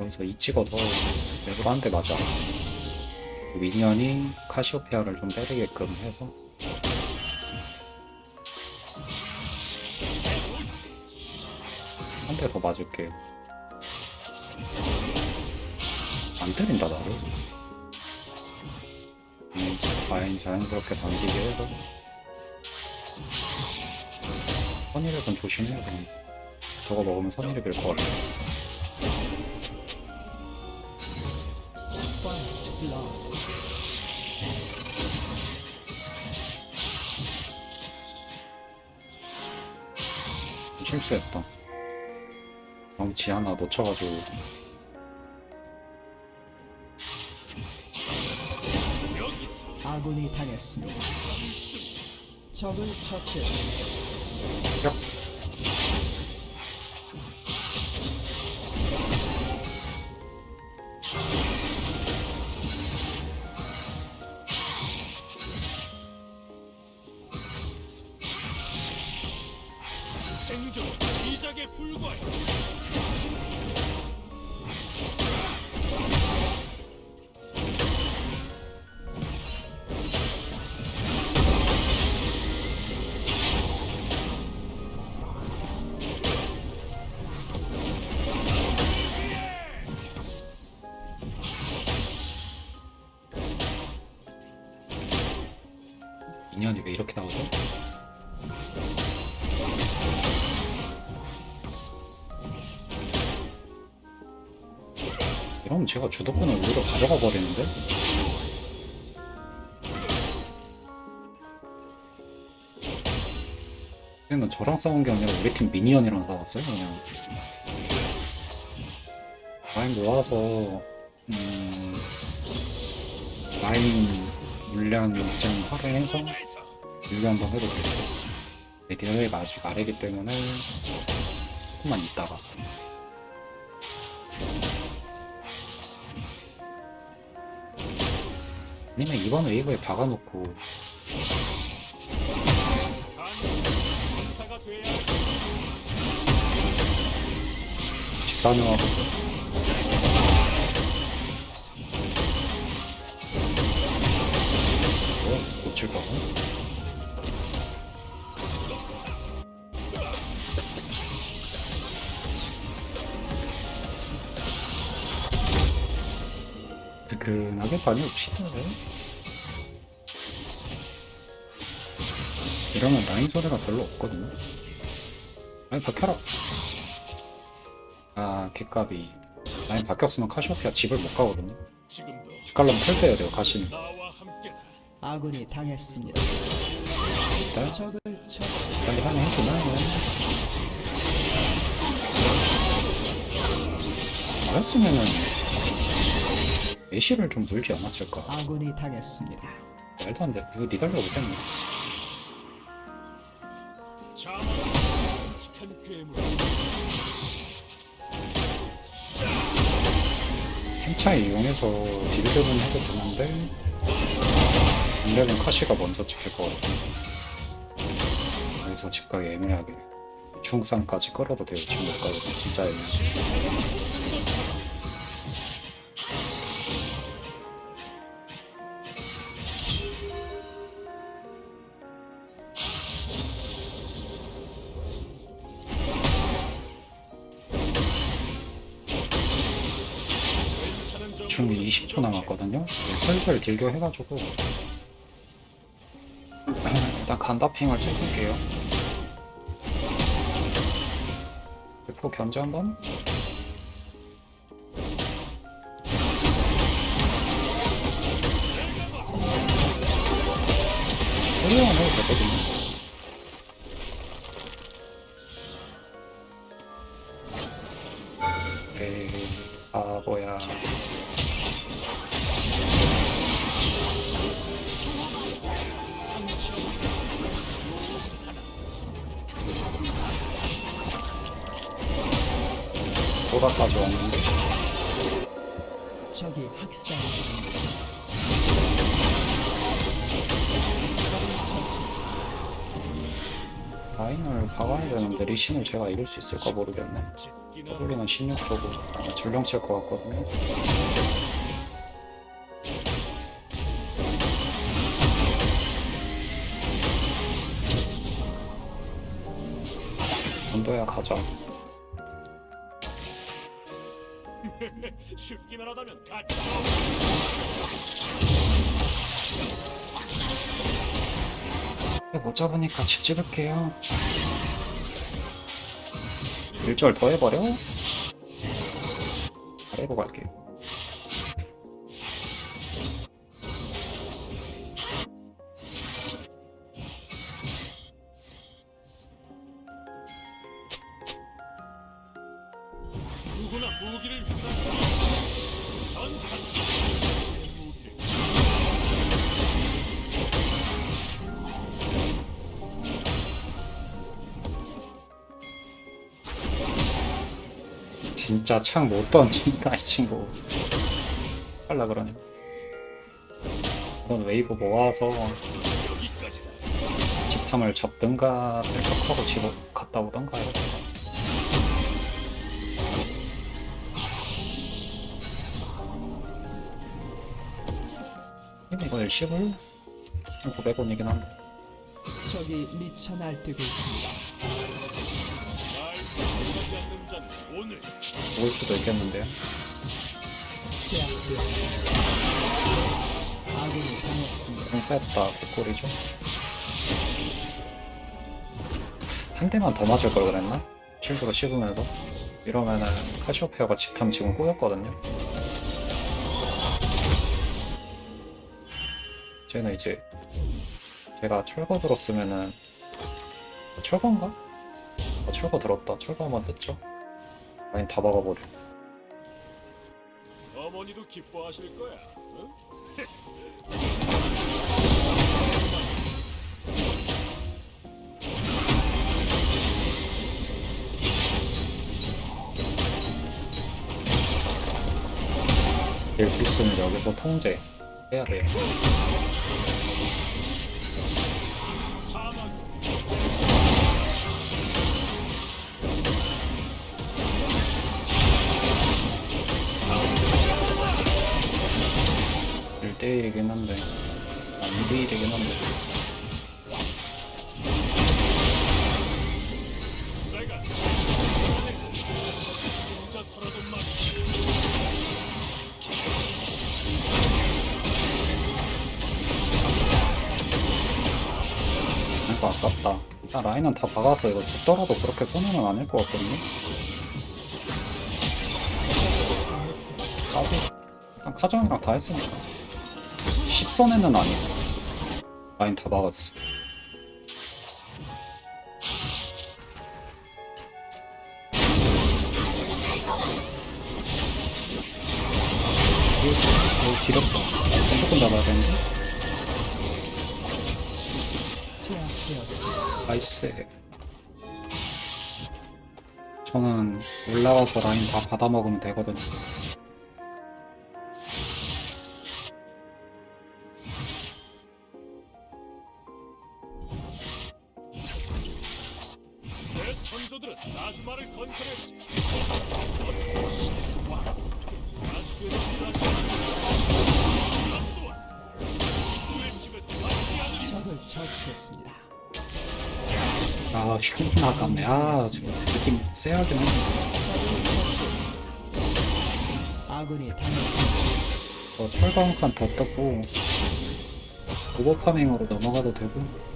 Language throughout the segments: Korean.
여기서 이 찍어서 맵을 한 대 맞아. 미니언이 카시오페아를 좀 때리게끔 해서 한 대 더 맞을게요. 안 때린다 나를. 음, 라인 자연스럽게 당기게 해서 선이력은 조심해 그럼 저거 먹으면 선이력일 것 같아. 실수했다. 망치 하나 놓쳐가지고 아군이 당했습니다. 적을 처치했습니다. 벽. 미니언이 왜 이렇게 나오죠? 이러면 제가 주도권을 오히려 가져가 버리는데? 그냥 저랑 싸운 게 아니라 우리 팀 미니언이랑 싸웠어요 그냥 라인 모아서 음, 라인 물량 일정 확인해서 유리 한번 해도 되고 대결이 아직 아래기 때문에 조금만 있다가. 아니면 이번 웨이브에 박아놓고. 집단화하 뜨끈하게 다녀옵시다 이러면 라인 소리가 별로 없거든요 아니 박혀라 아 개값이 라인 바뀌었으면 카시오피아 집을 못 가거든요 집 가려면 털 빼야 돼요 가시는. 아군이 당했습니다. 일단. 빨리 하네 했구나 알았으면은 애쉬를 좀 물지 않았을까? 아군이 당했습니다. 말도 안 돼. 이거 니달려 못했네. 햄차이 이용해서 딜드는 해도 되는데 안되면 카시가 먼저 찍힐 것 같아. 여기서 집가기 애매하게 중상까지 끌어도 돼요 지금 못 가도 진짜 애매해 괜 중 20초 남았거든요. 네, 슬슬 딜교 해가지고 일단 간다핑을 찍을게요. 대포 견제 한번. 소리만 해도 되거든요. 보라까지 왔는데 적이 학살. 라인을 박아야 되는데 리신을 제가 이길 수 있을까 모르겠네. 더블리는 16초고 아마 전령 칠 것 같거든요. 언더야 가자. 쉽기만 하다면 같이 못 잡으니까 집 찍을게요. 1절 더 해버려? 아래로 갈게요. 진짜 창 못 던진다 이 친구. 할라 그러네. 그런 웨이브 모아서 집탐을 잡든가 벨떡하고 집어 갔다 오던가 해야 이거 일시불? 900원이긴 한데 적이 미쳐 날뛰고 있습니다. 먹을 수도 있겠는데요 뺐다 개꿀이죠 한 대만 더 맞을 걸 그랬나? 실드로 씹으면서 이러면은 카시오페아가 집탐 지금 꼬였거든요 쟤는 이제 제가 철거 들었으면은 철거인가? 어, 철거 들었다 철거 한번 듣죠? 아니 다 박아버려 어머니도 기뻐하실 거야 응? 될 수 있으면 여기서 통제 해야 돼요 1대1이긴 한데. 아 2대1이긴 한데. 이거 아깝다. 일단 라인은 다 박아서 이거 죽더라도 그렇게 손해는 아닐 것 같거든요. 까비 일단 카정이랑 다 했으니까 10선에는 아니고 라인 다 박았어. 이거 지렸다 무조건 잡아야 되는데. 나이스. 저는 올라가서 라인 다 받아먹으면 되거든요 내 선조들은 나주마를 건설했지 나주 또한 않으리 적을 처치했습니다. 아 슈퍼 아깝네 아 지금 느낌 세야긴 했는데 적을 처치했습니다. 아군이 당했습니다. 저 철거 한칸더 떴고 오버 파밍으로 넘어가도 되고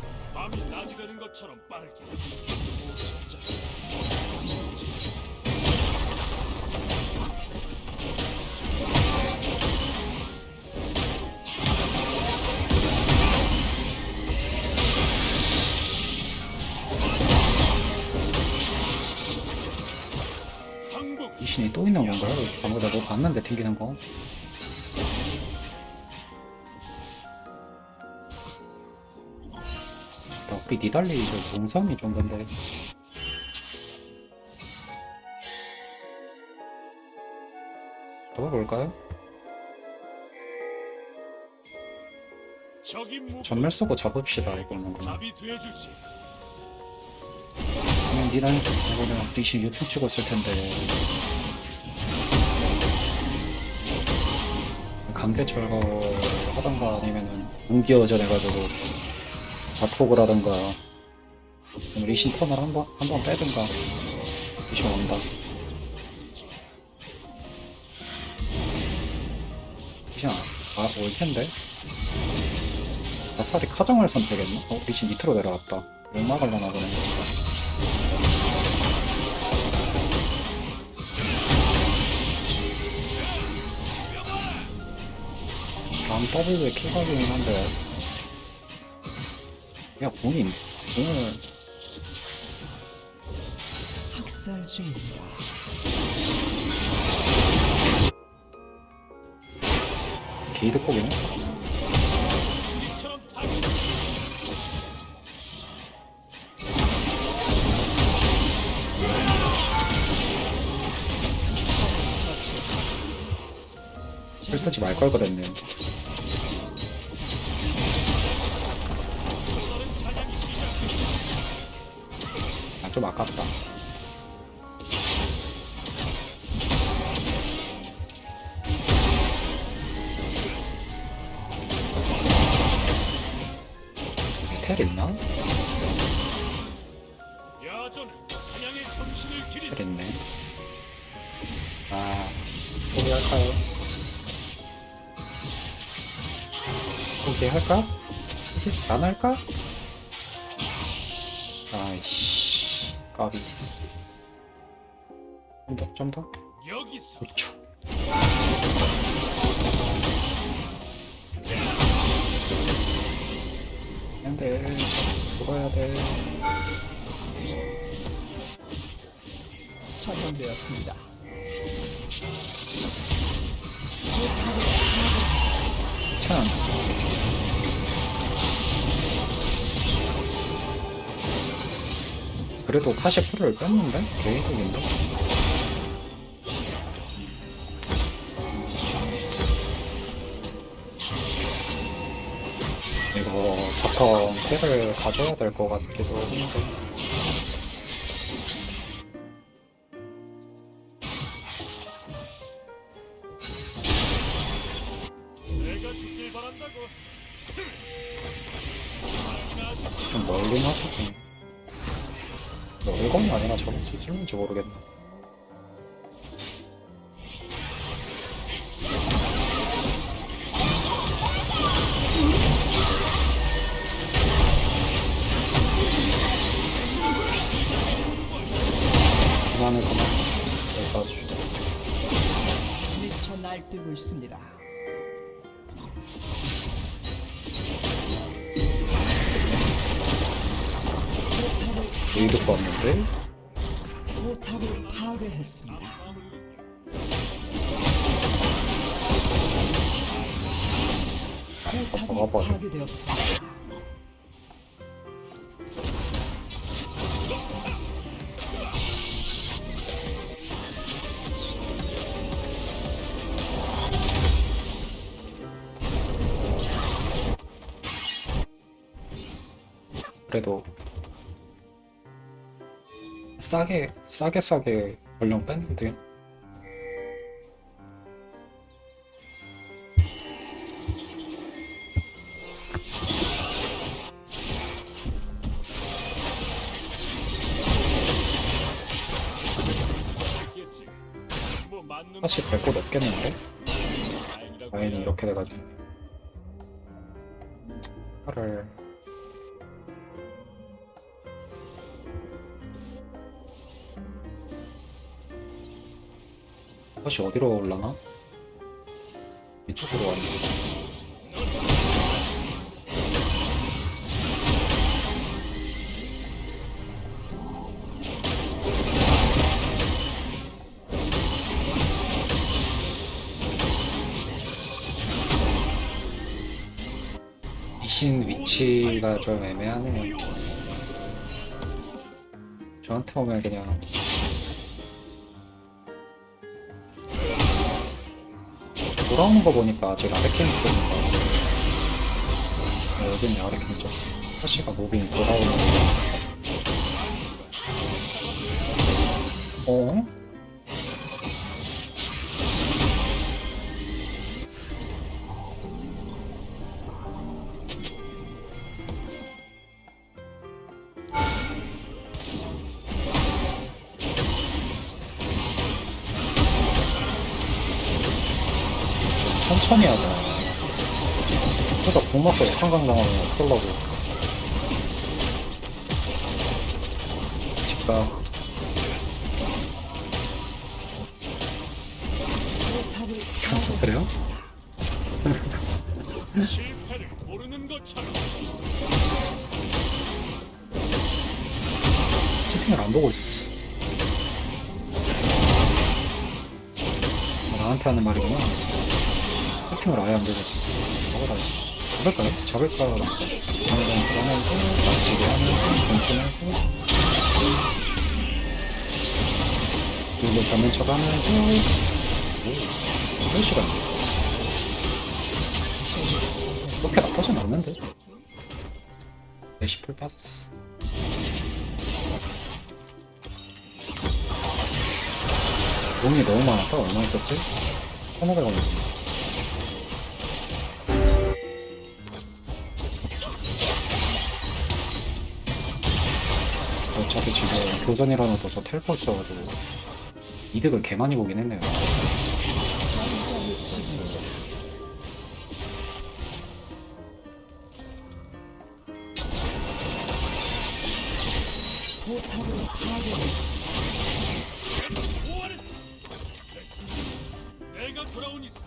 건가요? 방금 내가 뭐 봤는데 튕기는 거. 나 우리 니달리 이거 동선이 좀 근데. 잡아볼까요? 전멸 쓰고 잡읍시다 이거는. 그냥 답이 돼주지. 니는 이거 내가 리신 유튜브 찍고 있을 텐데 강제 철거 하던가 아니면은 무기어전 해가지고 자폭을 하던가 그럼 리신 턴을 한번 한번 빼든가 리신 온다. 리신 아, 올 텐데. 아싸리 카정을 선택했나? 어, 리신 밑으로 내려왔다. 못 막을라나 보네 다음 W에 킬각이긴 한데 야 본인 오늘 학살 중입니다. 게이드 타격. 글 쓰지 말 걸 그랬네 좀 아깝다 텔 있나? 야전은 사냥의 정신을 기린 텔 있네 아 포기할까요? 포기할까? 포기 안 할까? 아이씨 까비. 좀 더, 좀 더? 여기서. 그쵸 안돼. 죽어야 돼. 처형되었습니다. 참 그래도 40%를 뺐는데? 개이득인데? 이거 바텀 텔을 가져야 될 것 같기도 한데. 좀 멀긴 하거든 멀건이 아니라 저런지 찔는지 모르겠네 이득 봤는데 포탑을 파괴했습니다. 포탑이 봐봐. 파괴되었습니다. 그래도 싸게 싸게 싸게 전령 뺐는데 사실 넘겠는데? 다행이라고 라인이 이렇게 돼가지고. 팔을 다시 어디로 올라나? 이쪽으로 왔네 이신 위치가 좀 애매하네요. 저한테 오면 그냥 돌아오는 거 보니까 아직 아르케인 쪽인가 네, 여기는 아르케인 쪽 사시가 무빙 돌아오는 거. 어? 천천히 하자. 그러다 궁 맞고 한강 당하면 어떡하려고. 집가. 그래요? 파괴했습니다. 실패를 모르는 것처럼 채팅을 안 보고 있었어. 나한테 하는 말이구나. 채팅을 아예 안 있었어. 잡아라. 잡을까요? 잡을까? 당장 그러면서 맞지게 하면서 던지면서 그리고 잡는 척 하면서 오, 몇 시간? 그렇게 나쁘진 않는데? 40풀 빠졌어. 돈이 너무 많아서 얼마 있었지? 1,500원. 어차피 지금 교전이라는 거저 텔포 있어가지고 이득을 개 많이 보긴 했네요.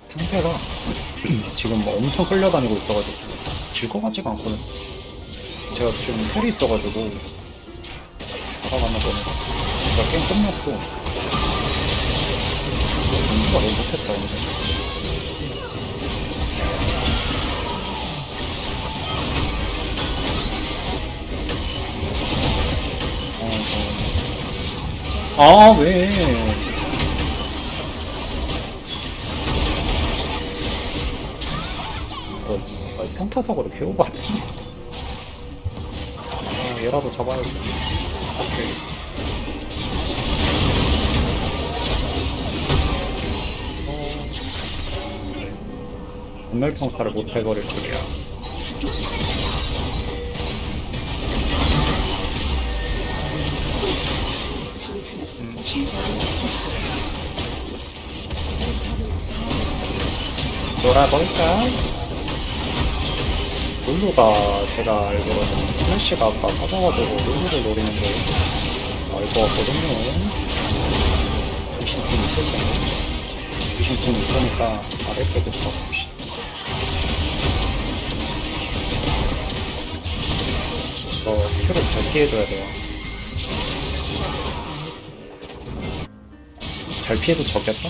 상태가 지금 뭐 엄청 끌려다니고 있어가지고 질 것 같지가 않거든. 제가 지금 텔이 있어가지고 보네. 제가 게임 끝났어. 연주가 너무 못했다. 어, 어. 아 왜? 어, 아, 평타석으로 개오바네. 아, 얘라도 잡아야지. 전멸 평타를 못 해버릴 줄이야. 음. 놀아볼까? 룰루가 제가 알기로는 플래시가 아까 빠져가지고 룰루를 노리는데 알것 같거든요. 귀신팀 있을 텐데. 귀신팀 있으니까 아랫배부터 봅시다. 저 큐를 잘 피해줘야 돼요. 잘 피해도 적겠다?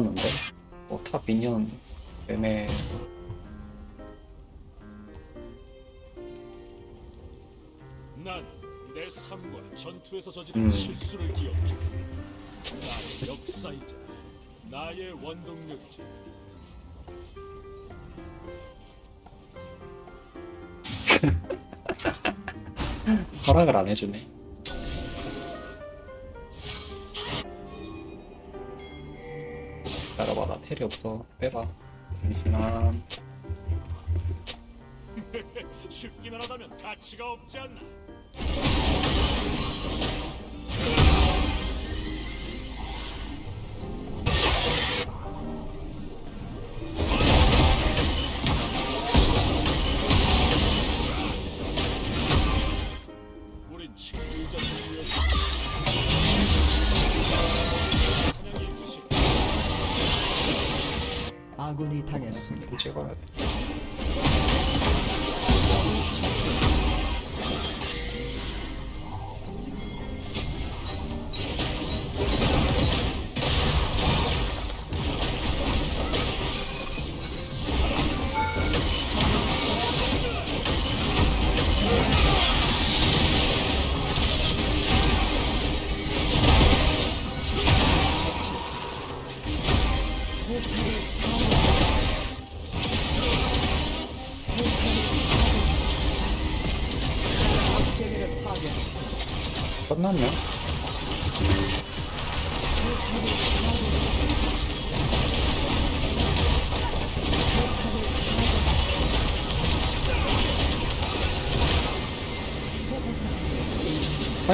갈 곳을 잃었는데? 어, 탑 미니언 매매 난내 삶과 전투에서 저지른 음. 실수를 기억해. 나의 역사이자 나의 원동력이지. 허락을 안 해주네. 텔이 없어. 빼봐. 잠시만. 쉽기만 하다면 가치가 없지 않나. 돼. 제기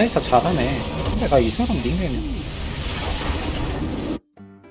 사이사 잘하네. 근데 나 이 사람 닉네임